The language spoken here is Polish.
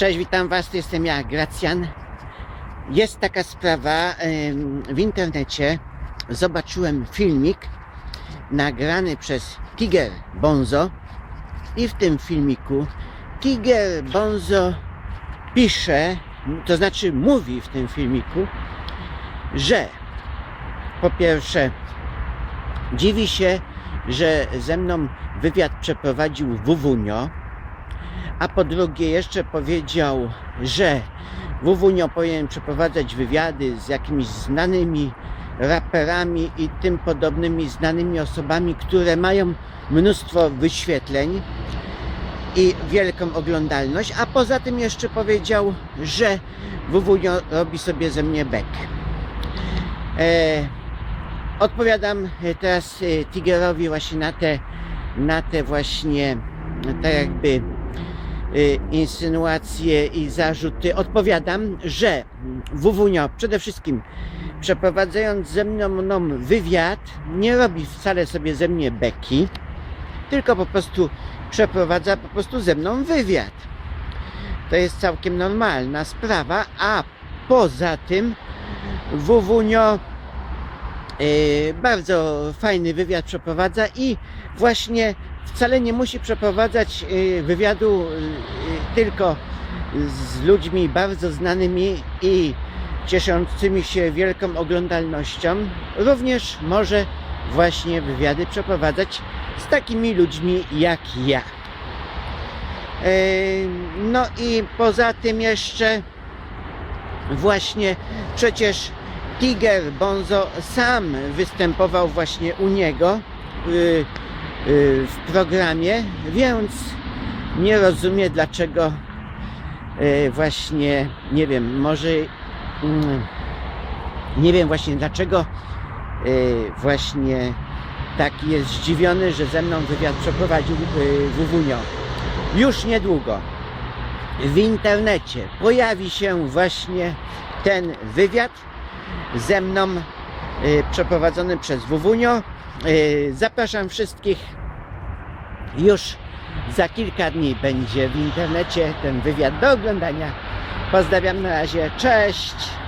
Cześć, witam Was, jestem ja, Gracjan. Jest taka sprawa, w internecie zobaczyłem filmik nagrany przez Tiger Bonzo i w tym filmiku Tiger Bonzo pisze, to znaczy mówi w tym filmiku, że po pierwsze dziwi się, że ze mną wywiad przeprowadził Wuwunio, a po drugie jeszcze powiedział, że Wuwunio powinien przeprowadzać wywiady z jakimiś znanymi raperami i tym podobnymi znanymi osobami, które mają mnóstwo wyświetleń i wielką oglądalność, a poza tym jeszcze powiedział, że Wuwunio robi sobie ze mnie bekę. E, odpowiadam teraz e, Tigerowi właśnie na te, na te właśnie tak jakby insynuacje i zarzuty. Odpowiadam, że Wuwunio przede wszystkim przeprowadzając ze mną mną wywiad nie robi wcale sobie ze mnie beki, tylko po prostu przeprowadza po prostu ze mną wywiad. To jest całkiem normalna sprawa, a poza tym Wuwunio y, bardzo fajny wywiad przeprowadza i właśnie wcale nie musi przeprowadzać y, wywiadu y, y, tylko z ludźmi bardzo znanymi i cieszącymi się wielką oglądalnością. Również może właśnie wywiady przeprowadzać z takimi ludźmi jak ja. No i poza tym jeszcze właśnie przecież Tiger Bonzo sam występował właśnie u niego w programie, więc nie rozumie dlaczego yy, właśnie, nie wiem, może mm, nie wiem właśnie dlaczego yy, właśnie taki jest zdziwiony, że ze mną wywiad przeprowadził Wuwunio. Już niedługo w internecie pojawi się właśnie ten wywiad ze mną y, przeprowadzony przez Wuwunio. Y, zapraszam wszystkich już za kilka dni będzie w internecie ten wywiad do oglądania. Pozdrawiam na razie, cześć!